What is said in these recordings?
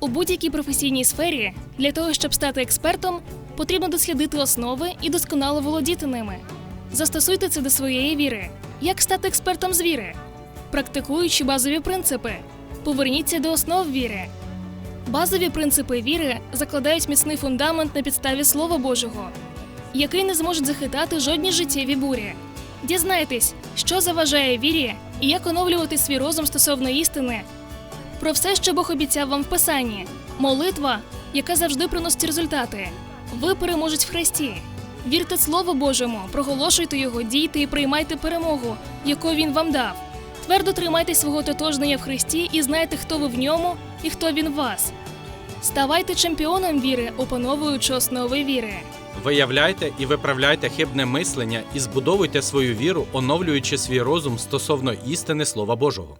У будь-якій професійній сфері для того, щоб стати експертом, потрібно дослідити основи і досконало володіти ними. Застосуйте це до своєї віри. Як стати експертом з віри? Практикуючи базові принципи. Поверніться до основ віри. Базові принципи віри закладають міцний фундамент на підставі Слова Божого, який не зможуть захитати жодні життєві бурі. Дізнайтесь, що заважає вірі і як оновлювати свій розум стосовно істини. Про все, що Бог обіцяв вам в Писанні. Молитва, яка завжди приносить результати. Ви переможете в Христі. Вірте Слову Божому, проголошуйте його, дійте і приймайте перемогу, яку він вам дав. Твердо тримайте свого тотожнення в Христі і знайте, хто ви в ньому і хто він в вас. Ставайте чемпіоном віри, опановуючи основи віри. Виявляйте і виправляйте хибне мислення і збудовуйте свою віру, оновлюючи свій розум стосовно істини Слова Божого.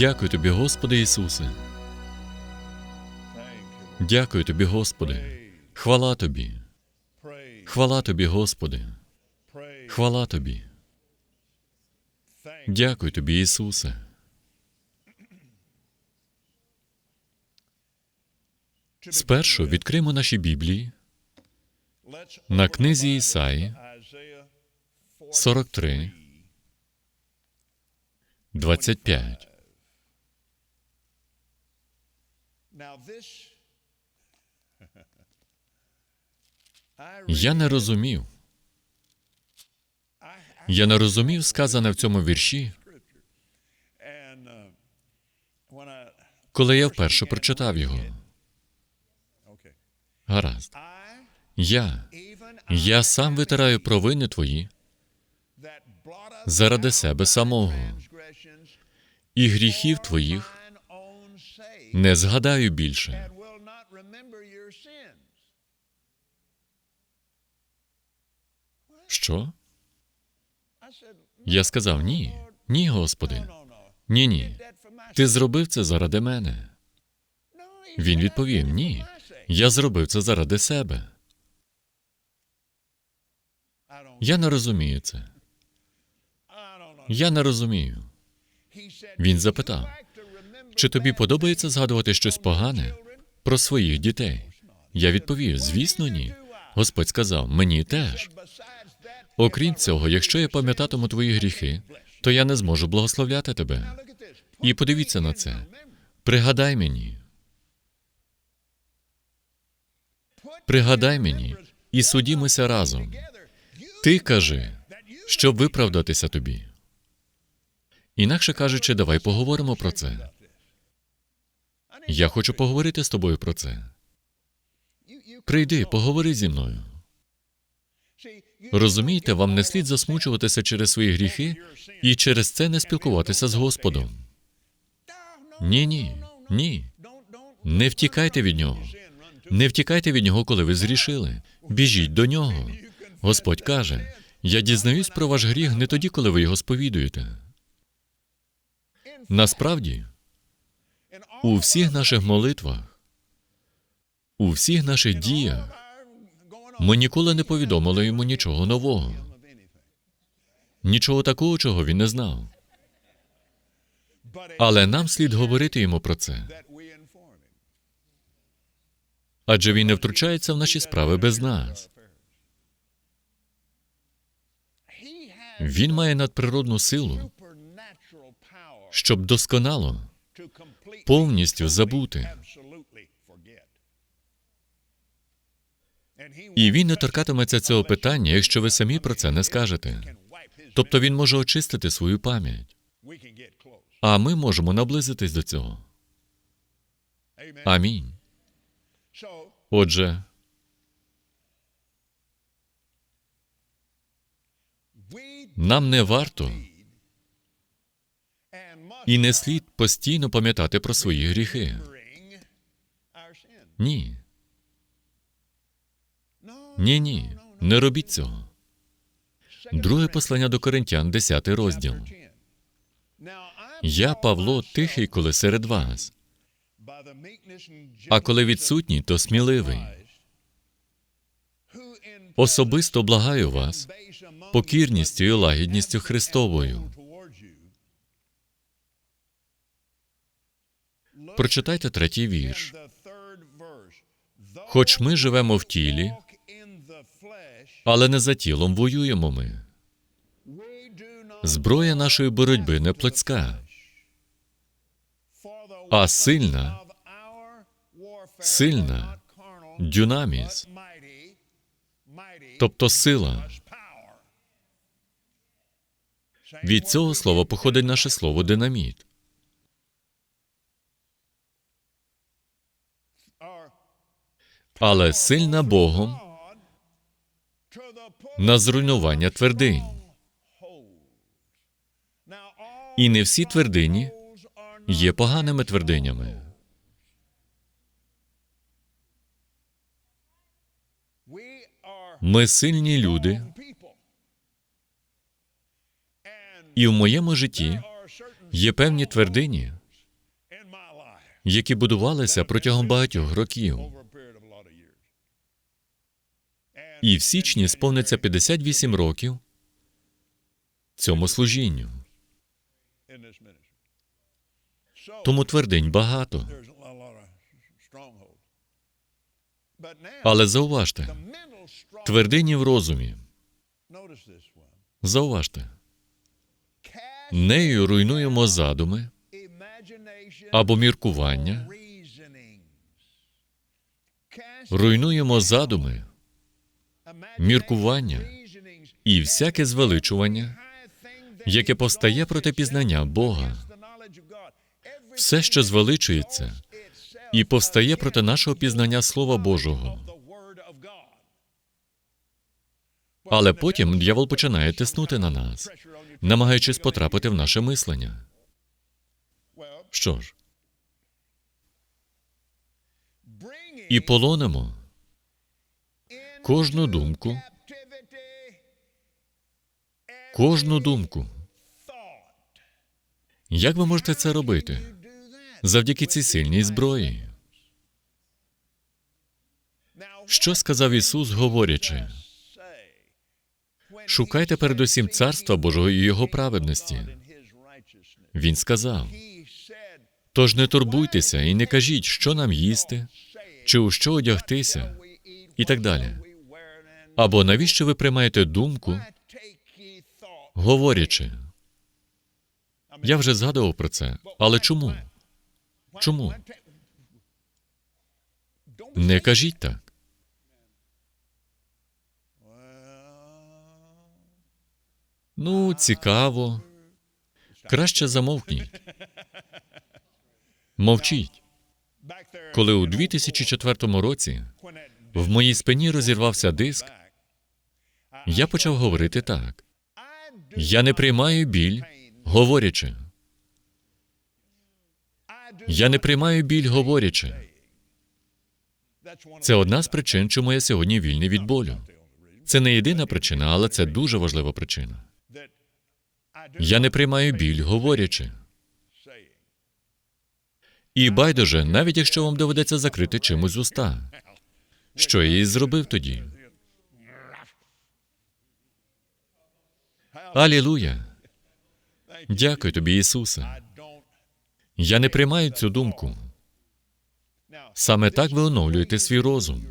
Дякую тобі, Господи Ісусе. Дякую тобі, Господи. Хвала тобі. Хвала тобі, Господи. Хвала тобі. Дякую тобі, Ісусе. Спершу відкриємо наші Біблії на книзі Ісаї 43, 25. Я не розумів. Я не розумів сказане в цьому вірші, коли я вперше прочитав його. Гаразд. Я, я сам витираю провини твої заради себе самого і гріхів твоїх не згадаю більше. Що? Я сказав ні. Ні, Господи. Ні, ні. Ти зробив це заради мене. Він відповів: Ні. Я зробив це заради себе. Я не розумію це. Я не розумію. Він запитав, чи тобі подобається згадувати щось погане про своїх дітей? Я відповів: звісно, ні. Господь сказав, мені теж. Окрім цього, якщо я пам'ятатиму твої гріхи, то я не зможу благословляти тебе. І подивіться на це. Пригадай мені. Пригадай мені і судімося разом. Ти кажи, щоб виправдатися тобі. Інакше кажучи, давай поговоримо про це. Я хочу поговорити з тобою про це. Прийди, поговори зі мною. Розумієте, вам не слід засмучуватися через свої гріхи і через це не спілкуватися з Господом. Ні, ні, ні. Не втікайте від нього. Не втікайте від нього, коли ви зрішили. Біжіть до нього. Господь каже: я дізнаюсь про ваш гріх не тоді, коли ви його сповідуєте. Насправді, у всіх наших молитвах, у всіх наших діях ми ніколи не повідомили йому нічого нового, нічого такого, чого він не знав. Але нам слід говорити йому про це, адже він не втручається в наші справи без нас. Він має надприродну силу, щоб досконало, повністю забути. І він не торкатиметься цього питання, якщо ви самі про це не скажете. Тобто він може очистити свою пам'ять, а ми можемо наблизитись до цього. Амінь. Отже, нам не варто і не слід постійно пам'ятати про свої гріхи. Ні. Ні, ні, не робіть цього. Друге послання до Коринтян, 10 розділ. Я, Павло, тихий, коли серед вас, а коли відсутній, то сміливий. Особисто благаю вас покірністю і лагідністю Христовою. Прочитайте третій вірш. Хоч ми живемо в тілі, але не за тілом воюємо ми. Зброя нашої боротьби не плотська, а сильна, сильна, дюнаміс, тобто сила. Від цього слова походить наше слово динаміт. Але сильна Богом на зруйнування твердинь. І не всі твердині є поганими твердинями. Ми сильні люди, і в моєму житті є певні твердині, які будувалися протягом багатьох років. І в січні сповниться 58 років цьому служінню. Тому твердинь багато. Але зауважте, твердині в розумі. Зауважте, нею руйнуємо задуми або міркування, руйнуємо задуми, міркування і всяке звеличування, яке повстає проти пізнання Бога. Все, що звеличується, і повстає проти нашого пізнання Слова Божого. Але потім дьявол починає тиснути на нас, намагаючись потрапити в наше мислення. Що ж, і полонимо кожну думку, кожну думку. Як ви можете це робити? Завдяки цій сильній зброї. Що сказав Ісус, говорячи? Шукайте передусім царства Божого і Його праведності. Він сказав: тож не турбуйтеся і не кажіть, що нам їсти, чи у що одягтися, і так далі. Або навіщо ви приймаєте думку, говорячи? Я вже згадував про це, але чому? Чому? Не кажіть так. Ну, цікаво. Краще замовкніть. Мовчіть. Коли у 2004 році в моїй спині розірвався диск, я почав говорити так. Я не приймаю біль, говорячи. Я не приймаю біль, говорячи. Це одна з причин, чому я сьогодні вільний від болю. Це не єдина причина, але це дуже важлива причина. Я не приймаю біль, говорячи. І байдуже, навіть якщо вам доведеться закрити чимось уста. Що я і зробив тоді? Алілуя! Дякую тобі, Ісусе. Я не приймаю цю думку. Саме так ви оновлюєте свій розум.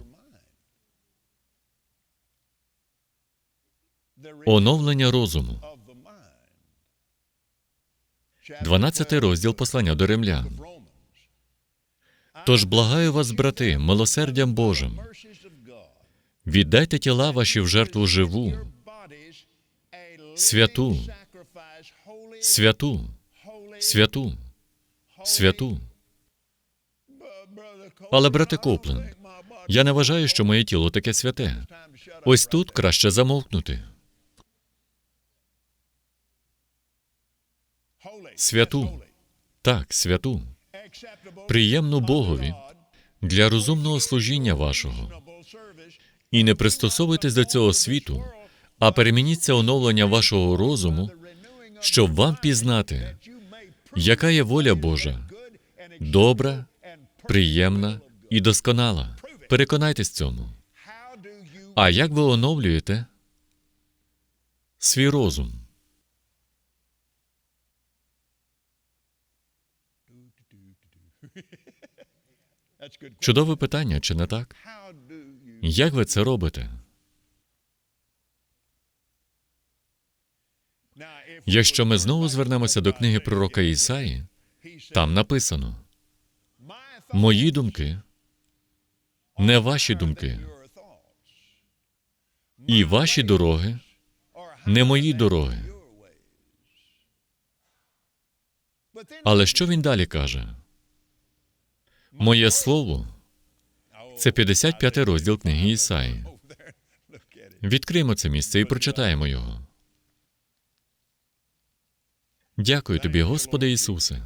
Оновлення розуму. 12 розділ послання до римлян. Тож благаю вас, брати, милосердям Божим, віддайте тіла ваші в жертву живу, святу, святу, святу, святу. Але, брате Копленд, я не вважаю, що моє тіло таке святе. Ось тут краще замовкнути. Святу. Так, святу. Приємну Богові для розумного служіння вашого. І не пристосовуйтесь до цього світу, а перемініться оновлення вашого розуму, щоб вам пізнати, яка є воля Божа, добра, приємна і досконала. Переконайтесь цьому. А як ви оновлюєте свій розум? Чудове питання, чи не так? Як ви це робите? Якщо ми знову звернемося до книги пророка Ісаї, там написано: Мої думки не ваші думки, і ваші дороги не мої дороги. Але що він далі каже? Моє слово це 55 розділ книги Ісаї. Відкриємо це місце і прочитаємо його. Дякую тобі, Господи Ісусе.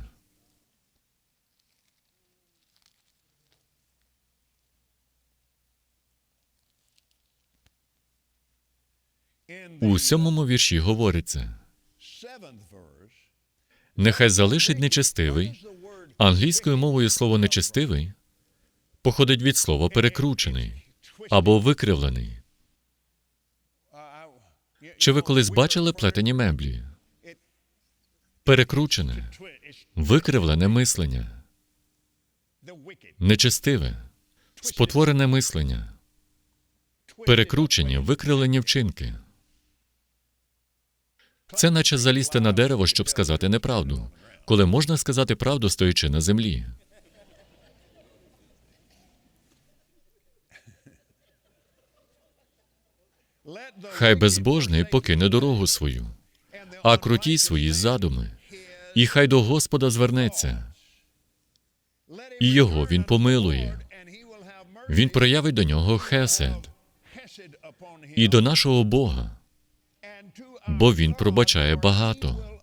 У сьомому вірші говориться: нехай залишить нечестивий. Англійською мовою слово нечестивий походить від слова перекручений або викривлений. Чи ви колись бачили плетені меблі? Перекручене, викривлене мислення, нечестиве, спотворене мислення, перекручені, викривлені вчинки. Це наче залізти на дерево, щоб сказати неправду, коли можна сказати правду, стоячи на землі. Хай безбожний покине дорогу свою, а круті свої задуми, і хай до Господа звернеться, і його він помилує. Він проявить до нього хесед і до нашого Бога, бо він пробачає багато.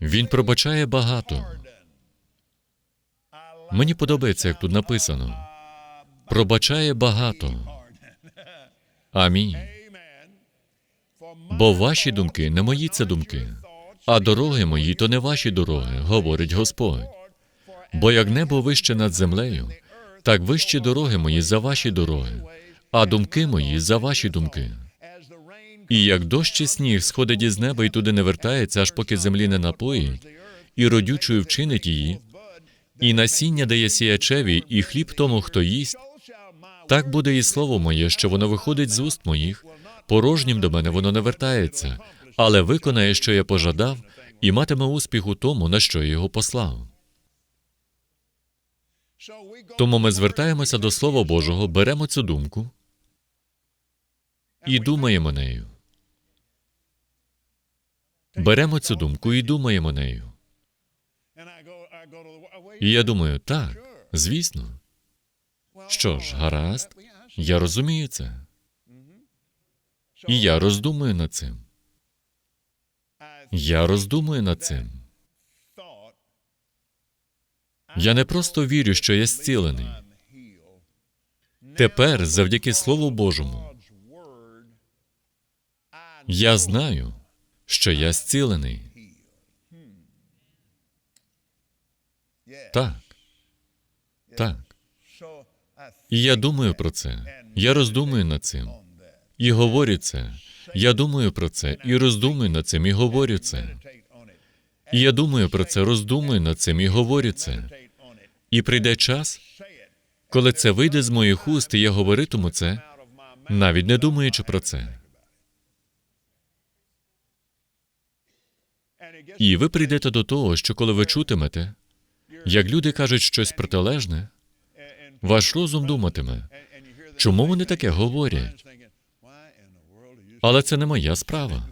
Він пробачає багато. Мені подобається, як тут написано. Пробачає багато. Амінь. Бо ваші думки не мої це думки, а дороги мої то не ваші дороги, говорить Господь. Бо як небо вище над землею, так вищі дороги мої за ваші дороги, а думки мої за ваші думки. І як дощ і сніг сходить із неба і туди не вертається, аж поки землі не напоїть, і родючою вчинить її, і насіння дає сіячеві, і хліб тому, хто їсть, так буде і слово моє, що воно виходить з уст моїх, порожнім до мене воно не вертається, але виконає, що я пожадав, і матиме успіх у тому, на що я його послав. Тому ми звертаємося до Слова Божого, беремо цю думку і думаємо нею. Беремо цю думку і думаємо нею. І я думаю, так, звісно. Що ж, гаразд, я розумію це. І я роздумую над цим. Я роздумую над цим. Я не просто вірю, що я зцілений. Тепер, завдяки Слову Божому, я знаю, що я зцілений. Так. Так. І я думаю про це. Я роздумую над цим. І говорю це. Я думаю про це і роздумую над цим і говорю це. І я думаю про це, роздумую над цим і говорю це. І прийде час, коли це вийде з моїх уст, і я говоритиму це, навіть не думаючи про це. І ви прийдете до того, що коли ви чутимете, як люди кажуть щось протилежне, ваш розум думатиме, чому вони таке говорять? Але це не моя справа.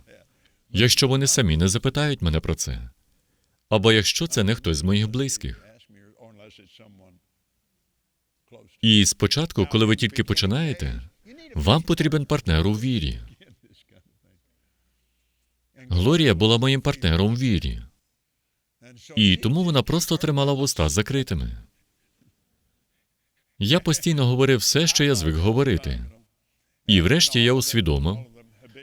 Якщо вони самі не запитають мене про це, або якщо це не хтось з моїх близьких. І спочатку, коли ви тільки починаєте, вам потрібен партнер у вірі. Глорія була моїм партнером у вірі, і тому вона просто тримала вуста закритими. Я постійно говорив все, що я звик говорити. І врешті я усвідомив,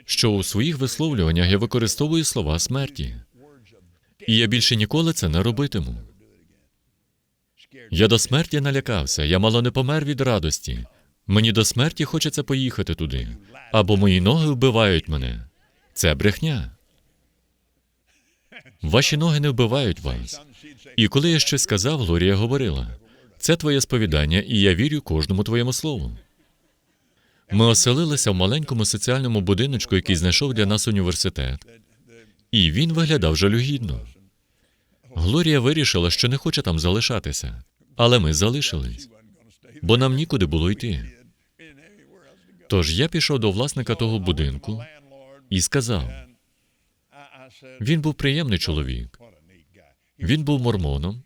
що у своїх висловлюваннях я використовую слова смерті. І я більше ніколи це не робитиму. Я до смерті налякався, я мало не помер від радості. Мені до смерті хочеться поїхати туди. Або мої ноги вбивають мене. Це брехня. Ваші ноги не вбивають вас. І коли я щось сказав, Глорія говорила: це твоє сповідання, і я вірю кожному твоєму слову. Ми оселилися в маленькому соціальному будиночку, який знайшов для нас університет. І він виглядав жалюгідно. Глорія вирішила, що не хоче там залишатися, але ми залишились, бо нам нікуди було йти. Тож я пішов до власника того будинку і сказав: він був приємний чоловік, він був мормоном,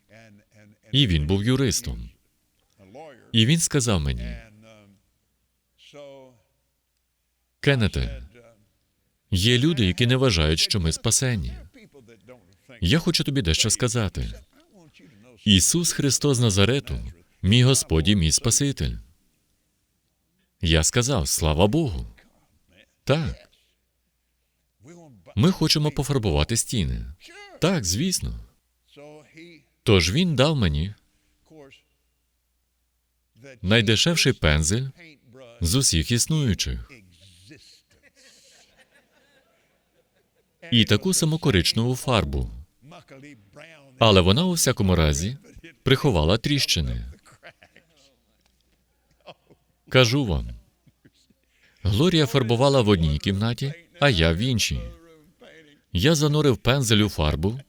і він був юристом. І він сказав мені: Кеннете, є люди, які не вважають, що ми спасені. Я хочу тобі дещо сказати. Ісус Христос Назарету, мій Господь і мій Спаситель. Я сказав, слава Богу. Так. Ми хочемо пофарбувати стіни. Так, звісно. Тож він дав мені найдешевший пензель з усіх існуючих. І таку саму коричневу фарбу. Але вона у всякому разі приховала тріщини. Кажу вам. Глорія фарбувала в одній кімнаті, а я в іншій. Я занурив пензель у фарбу,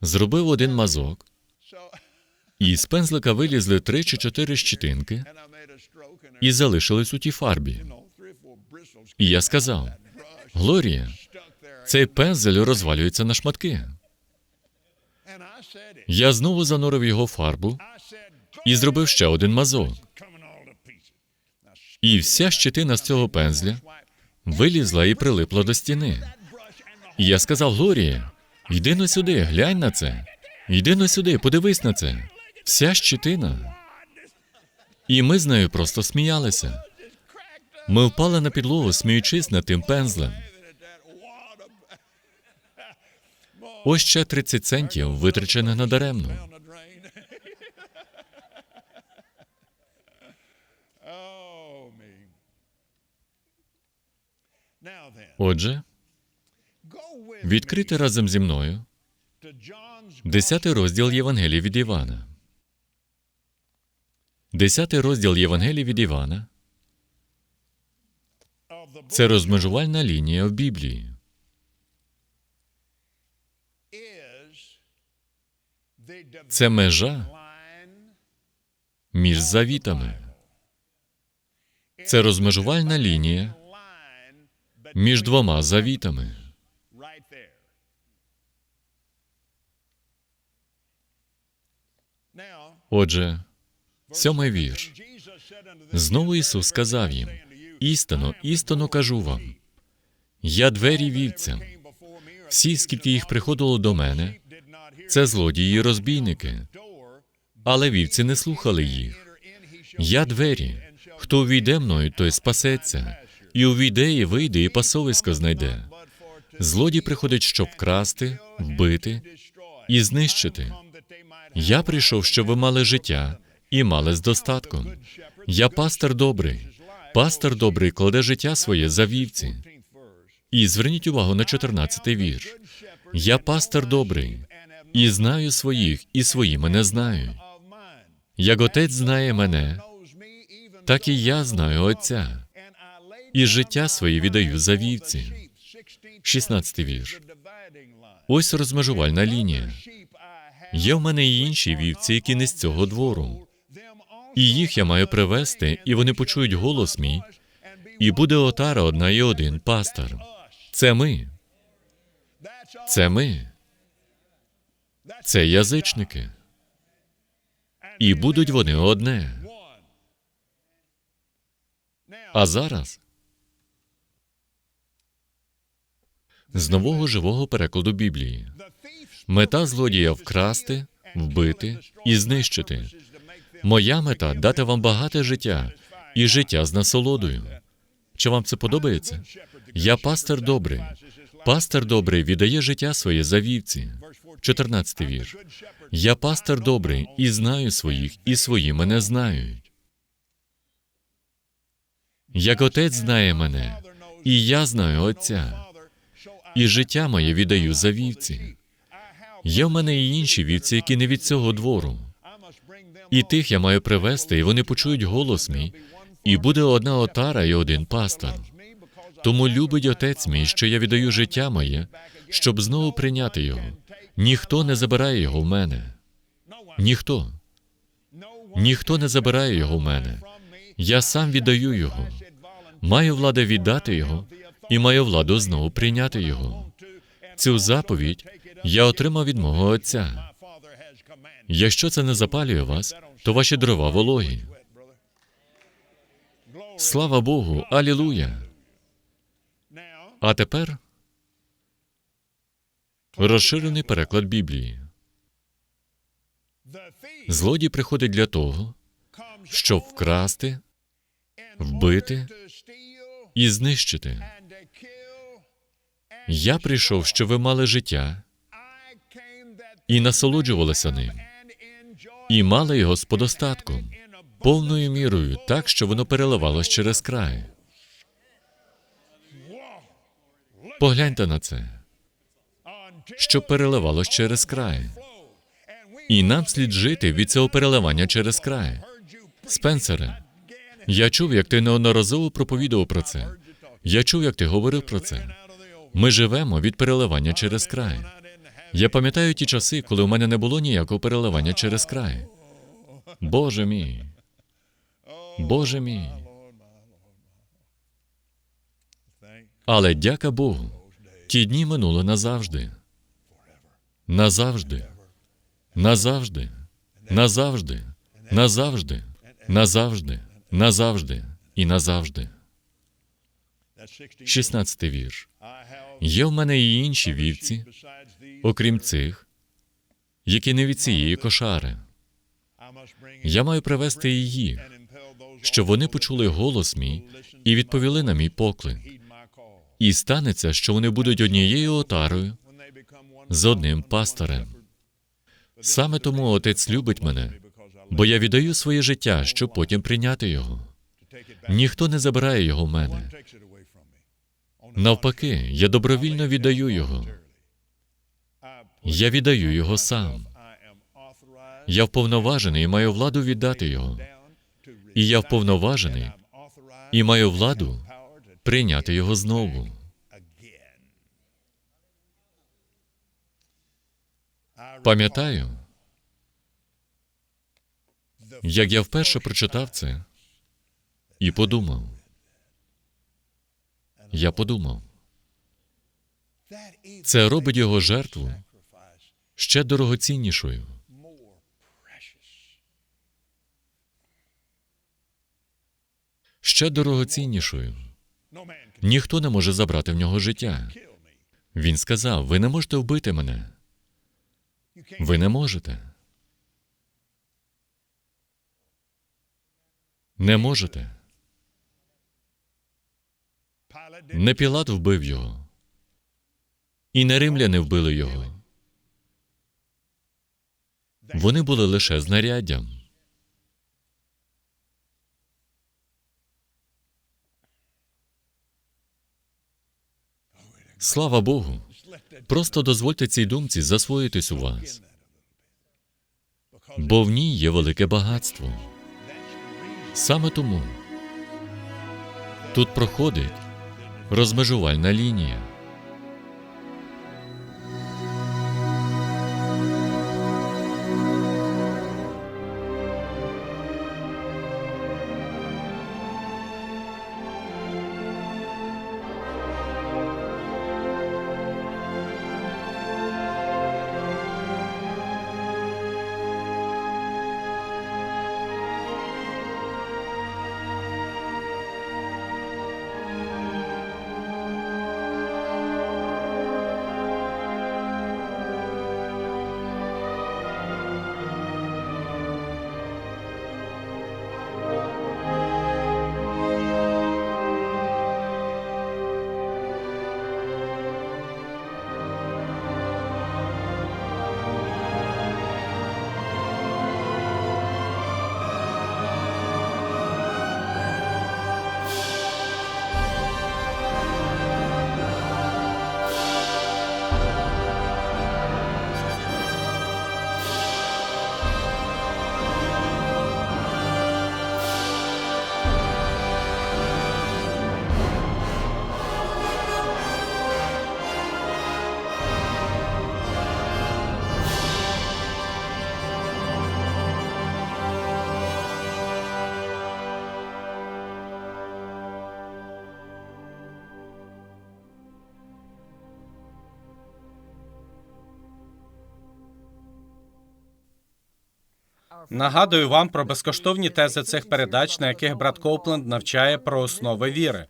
зробив один мазок, і з пензлика вилізли три чи чотири щитинки і залишились у тій фарбі. І я сказав: Глорія, цей пензель розвалюється на шматки. Я знову занурив його фарбу і зробив ще один мазок. І вся щетина з цього пензля вилізла і прилипла до стіни. І я сказав Глорія, йди на сюди, глянь на це. Йди на сюди, подивись на це. Вся щетина. І ми з нею просто сміялися. Ми впали на підлогу, сміючись над тим пензлем. Ось ще 30 центів, витрачених надаремно. Отже, відкрити разом зі мною десятий розділ Євангелії від Івана. Десятий розділ Євангелії від Івана це розмежувальна лінія в Біблії. Це межа між завітами. Це розмежувальна лінія між двома завітами. Отже, сьомий вірш. Знову Ісус сказав їм: істинно, істинно кажу вам. Я двері вівцям. Всі, скільки їх приходило до мене, це злодії і розбійники. Але вівці не слухали їх. Я двері. Хто увійде мною, той спасеться, і увійде, і вийде, і пасовисько знайде. Злодій приходить, щоб вкрасти, вбити і знищити. Я прийшов, щоб ви мали життя і мали з достатком. Я пастор добрий. Пастор добрий кладе життя своє за вівці. І зверніть увагу на 14-й вірш. Я пастор добрий, і знаю своїх, і свої мене знають. Як отець знає мене, так і я знаю Отця. І життя своє віддаю за вівці. 16-й вірш. Ось розмежувальна лінія. Є в мене і інші вівці, які не з цього двору. І їх я маю привести, і вони почують голос мій, і буде отара одна і один пастор. Це ми. Це ми. Це язичники. І будуть вони одне. А зараз з нового живого перекладу Біблії. Мета злодія вкрасти, вбити і знищити. Моя мета дати вам багате життя і життя з насолодою. Чи вам це подобається? Я пастир добрий. Пастир добрий віддає життя своє за вівці. 14 вірш. Я пастир добрий і знаю своїх, і свої мене знають. Як отець знає мене, і я знаю Отця, і життя моє віддаю за вівці. Є в мене і інші вівці, які не від цього двору. І тих я маю привести, і вони почують голос мій, і буде одна отара і один пастор. Тому любить отець мій, що я віддаю життя моє, щоб знову прийняти його. Ніхто не забирає його в мене. Ніхто. Ніхто не забирає його в мене. Я сам віддаю його. Маю владу віддати його, і маю владу знову прийняти його. Цю заповідь я отримав від мого отця. Якщо це не запалює вас, то ваші дрова вологі. Слава Богу, алілуя. А тепер розширений переклад Біблії. Злодій приходить для того, щоб вкрасти, вбити і знищити. Я прийшов, щоб ви мали життя і насолоджувалися ним, і мали його з подостатком, повною мірою, так, що воно переливалось через край. Погляньте на це, що переливалось через край. І нам слід жити від цього переливання через край. Спенсере, я чув, як ти неодноразово проповідував про це. Я чув, як ти говорив про це. Ми живемо від переливання через край. Я пам'ятаю ті часи, коли у мене не було ніякого переливання через край. Боже мій. Боже мій. Але дяка Богу, ті дні минули назавжди. Назавжди. Назавжди. Назавжди. Назавжди. Назавжди. Назавжди. І назавжди. 16 вірш. Є в мене і інші вівці, окрім цих, які не від цієї кошари. Я маю привести їх, щоб вони почули голос мій і відповіли на мій поклик. І станеться, що вони будуть однією отарою з одним пастирем. Саме тому отець любить мене, бо я віддаю своє життя, щоб потім прийняти його. Ніхто не забирає його в мене. Навпаки, я добровільно віддаю його. Я віддаю його сам. Я вповноважений і маю владу віддати його. І я вповноважений і маю владу прийняти його знову. Пам'ятаю, як я вперше прочитав це і подумав. Я подумав, це робить його жертву ще дорогоціннішою. Ще дорогоціннішою. Ніхто не може забрати в нього життя. Він сказав: ви не можете вбити мене. Ви не можете. Не можете. Не Пілат вбив його. І не римляни вбили його. Вони були лише знаряддям. Слава Богу. Просто дозвольте цій думці засвоїтись у вас, бо в ній є велике багатство. Саме тому тут проходить розмежувальна лінія. Нагадую вам про безкоштовні тези цих передач, на яких брат Коупленд навчає про основи віри.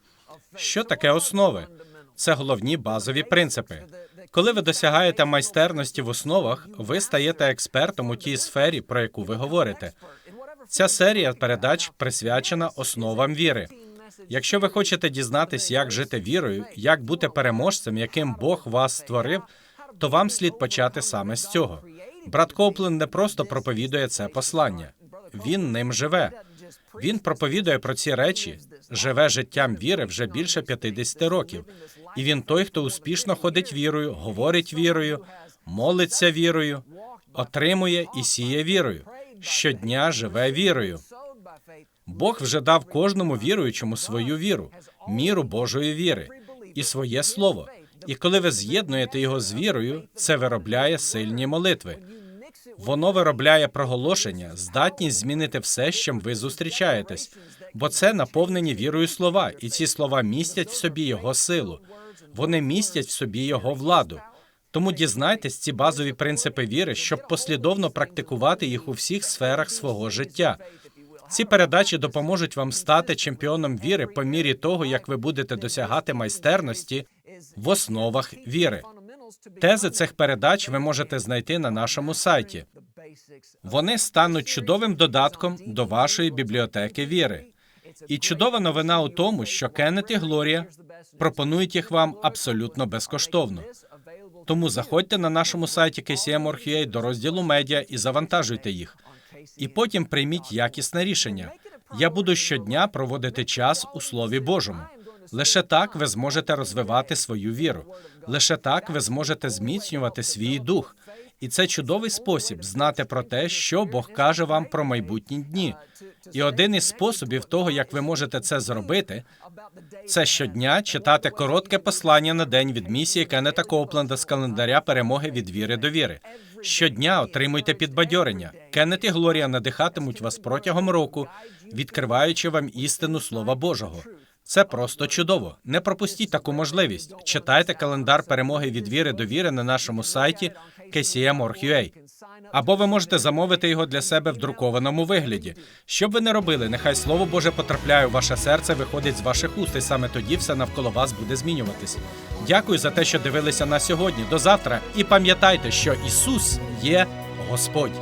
Що таке основи? Це головні базові принципи. Коли ви досягаєте майстерності в основах, ви стаєте експертом у тій сфері, про яку ви говорите. Ця серія передач присвячена основам віри. Якщо ви хочете дізнатись, як жити вірою, як бути переможцем, яким Бог вас створив, то вам слід почати саме з цього. Брат Коупленд не просто проповідує це послання, він ним живе. Він проповідує про ці речі, живе життям віри вже більше 50 років. І він той, хто успішно ходить вірою, говорить вірою, молиться вірою, отримує і сіє вірою. Щодня живе вірою. Бог вже дав кожному віруючому свою віру, міру Божої віри і своє слово. І коли ви з'єднуєте його з вірою, це виробляє сильні молитви. Воно виробляє проголошення, здатність змінити все, з чим ви зустрічаєтесь, бо це наповнені вірою слова, і ці слова містять в собі його силу. Вони містять в собі його владу. Тому дізнайтесь ці базові принципи віри, щоб послідовно практикувати їх у всіх сферах свого життя. Ці передачі допоможуть вам стати чемпіоном віри по мірі того, як ви будете досягати майстерності в основах віри. Тези цих передач ви можете знайти на нашому сайті. Вони стануть чудовим додатком до вашої бібліотеки віри. І чудова новина у тому, що Кеннет і Глорія пропонують їх вам абсолютно безкоштовно. Тому заходьте на нашому сайті KCM.org.ua до розділу медіа і завантажуйте їх. І потім прийміть якісне рішення. Я буду щодня проводити час у Слові Божому. Лише так ви зможете розвивати свою віру. Лише так ви зможете зміцнювати свій дух. І це чудовий спосіб знати про те, що Бог каже вам про майбутні дні. І один із способів того, як ви можете це зробити, це щодня читати коротке послання на день від місії Кеннета Коупленда з календаря перемоги від віри до віри. Щодня отримуйте підбадьорення. Кеннет і Глорія надихатимуть вас протягом року, відкриваючи вам істину Слова Божого. Це просто чудово. Не пропустіть таку можливість. Читайте календар перемоги від віри до віри на нашому сайті kcm.org.ua. Або ви можете замовити його для себе в друкованому вигляді. Що б ви не робили, нехай Слово Боже потрапляє у ваше серце, виходить з ваших уст, і саме тоді все навколо вас буде змінюватись. Дякую за те, що дивилися на сьогодні. До завтра. І пам'ятайте, що Ісус є Господь.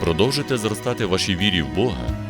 Продовжуйте зростати в вашій вірі в Бога